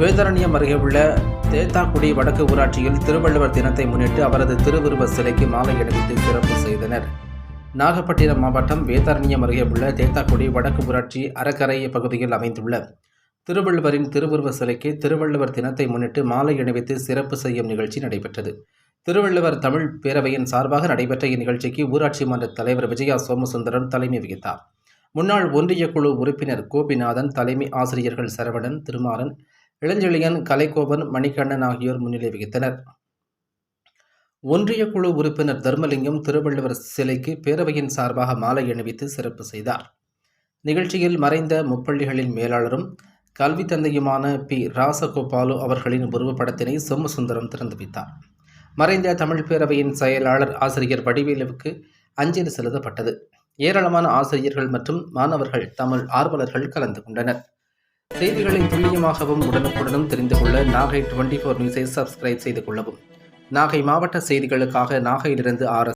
வேதாரண்யம் அருகே உள்ள தேத்தாக்குடி வடக்கு ஊராட்சியில் திருவள்ளுவர் தினத்தை முன்னிட்டு அவரது திருவுருவ சிலைக்கு மாலை அணிவித்து சிறப்பு செய்தனர். நாகப்பட்டினம் மாவட்டம் வேதாரண்யம் அருகே உள்ள தேத்தாக்குடி வடக்கு ஊராட்சி அறக்கரை பகுதியில் அமைந்துள்ள திருவள்ளுவரின் திருவுருவ சிலைக்கு திருவள்ளுவர் தினத்தை முன்னிட்டு மாலை அணிவித்து சிறப்பு செய்யும் நிகழ்ச்சி நடைபெற்றது. திருவள்ளுவர் தமிழ் பேரவையின் சார்பாக நடைபெற்ற இந்நிகழ்ச்சிக்கு ஊராட்சி மன்ற தலைவர் விஜயா சோமசுந்தரம் தலைமை வகித்தார். முன்னாள் ஒன்றிய குழு உறுப்பினர் கோபிநாதன் தலைமை ஆசிரியர்கள் சரவணன் திருமாறன் இளஞ்செழியன் கலைக்கோபன் மணிகண்ணன் ஆகியோர் முன்னிலை வகித்தனர். ஒன்றிய குழு உறுப்பினர் தர்மலிங்கம் திருவள்ளுவர் சிலைக்கு பேரவையின் சார்பாக மாலை அணிவித்து சிறப்பு செய்தார். நிகழ்ச்சியில் மறைந்த முப்பள்ளிகளின் மேலாளரும் கல்வி தந்தையுமான பி. ராசகோபாலு அவர்களின் உருவப்படத்தினை சோமசுந்தரம் திறந்து வைத்தார். மறைந்த தமிழ் பேரவையின் செயலாளர் ஆசிரியர் வடிவேலுவுக்கு அஞ்சலி செலுத்தப்பட்டது. ஏராளமான ஆசிரியர்கள் மற்றும் மாணவர்கள் தமிழ் ஆர்வலர்கள் கலந்து கொண்டனர். செய்திகளை துல்லியமாகவும் உடனுக்குடனும் தெரிந்து கொள்ள நாகை டுவெண்ட்டி ஃபோர் நியூஸை சப்ஸ்கிரைப் செய்து கொள்ளவும். நாகை மாவட்ட செய்திகளுக்காக நாகையிலிருந்து ஆர்